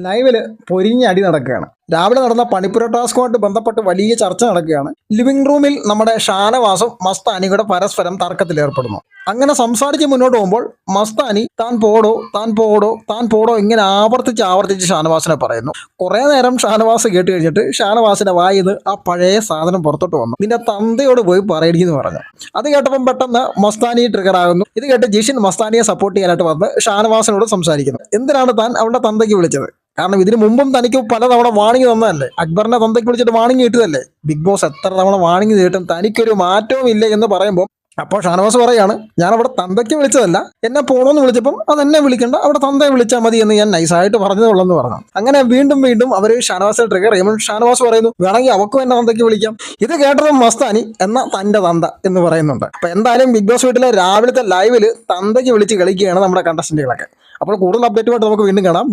ലൈവിൽ പൊരിഞ്ഞ അടി നടക്കുകയാണ്. രാവിലെ നടന്ന പണിപ്പുര ടാസ്കുമായിട്ട് ബന്ധപ്പെട്ട് വലിയ ചർച്ച നടക്കുകയാണ്. ലിവിംഗ് റൂമിൽ നമ്മുടെ ഷാനവാസും മസ്താനി കൂടെ പരസ്പരം തർക്കത്തിലേർപ്പെടുന്നു അങ്ങനെ സംസാരിച്ച് മുന്നോട്ട് പോകുമ്പോൾ മസ്താനി താൻ പോടോ താൻ പോടോ താൻ പോടോ ഇങ്ങനെ ആവർത്തിച്ച് ആവർത്തിച്ച് ഷാനവാസിനെ പറയുന്നു. കുറേ നേരം ഷാനവാസ് കേട്ട് കഴിഞ്ഞിട്ട് ഷാനവാസിന്റെ വായിന്ന് ആ പഴയ സാധനം പുറത്തോട്ട് വന്നു. നിന്റെ തന്തയോട് പോയി പറയണിന്ന് പറഞ്ഞു. അത് കേട്ടപ്പം പെട്ടെന്ന് മസ്താനി ട്രിഗർ ആകുന്നു. ഇത് കേട്ട് ജിഷിൻ മസ്താനിയെ സപ്പോർട്ട് ചെയ്യാനായിട്ട് വന്ന് ഷാനവാസിനോട് സംസാരിക്കുന്നു. എന്തിനാണ് താൻ അവളുടെ തന്തയ്ക്ക് വിളിച്ചത്? കാരണം ഇതിനു മുമ്പും തനിക്ക് പലതവണ വാണിംഗ് തന്നതല്ലേ? അക്ബറിനെ തന്തയ്ക്ക് വിളിച്ചിട്ട് വാണിംഗ് കിട്ടുകയല്ലേ ബിഗ് ബോസ് എത്ര തവണ വാണിംഗ് കിട്ടും തനിക്കൊരു മാറ്റവും ഇല്ല എന്ന് പറയുമ്പോൾ അപ്പോൾ ഷാനവാസ് പറയാണ് ഞാൻ അവിടെ തന്തയ്ക്ക് വിളിച്ചതല്ല എന്നെ പോണോന്ന് വിളിച്ചപ്പം അത് എന്നെ വിളിക്കണ്ട അവിടെ തന്തയെ വിളിച്ചാൽ മതി എന്ന് ഞാൻ നൈസായിട്ട് പറഞ്ഞതുള്ളെന്ന് പറഞ്ഞു. അങ്ങനെ വീണ്ടും വീണ്ടും അവർ ഷാനവാസിനെ ട്രിഗർ ചെയ്യുമ്പോൾ ഷാനവാസ് പറയുന്നു വേണമെങ്കിൽ അവക്കും എന്നെ തന്തയ്ക്ക് വിളിക്കാം. ഇത് കേട്ടത് മസ്താനി എന്ന തന്റെ തന്ത എന്ന് പറയുന്നുണ്ട്. അപ്പൊ എന്തായാലും ബിഗ് ബോസ് വീട്ടിലെ രാവിലത്തെ ലൈവിൽ തന്തയ്ക്ക് വിളിച്ച് കളിക്കുകയാണ് നമ്മുടെ കണ്ടസ്റ്റന്റുകളൊക്കെ അപ്പോൾ കൂടുതൽ അപ്ഡേറ്റുമായിട്ട് നമുക്ക് വീണ്ടും കാണാം.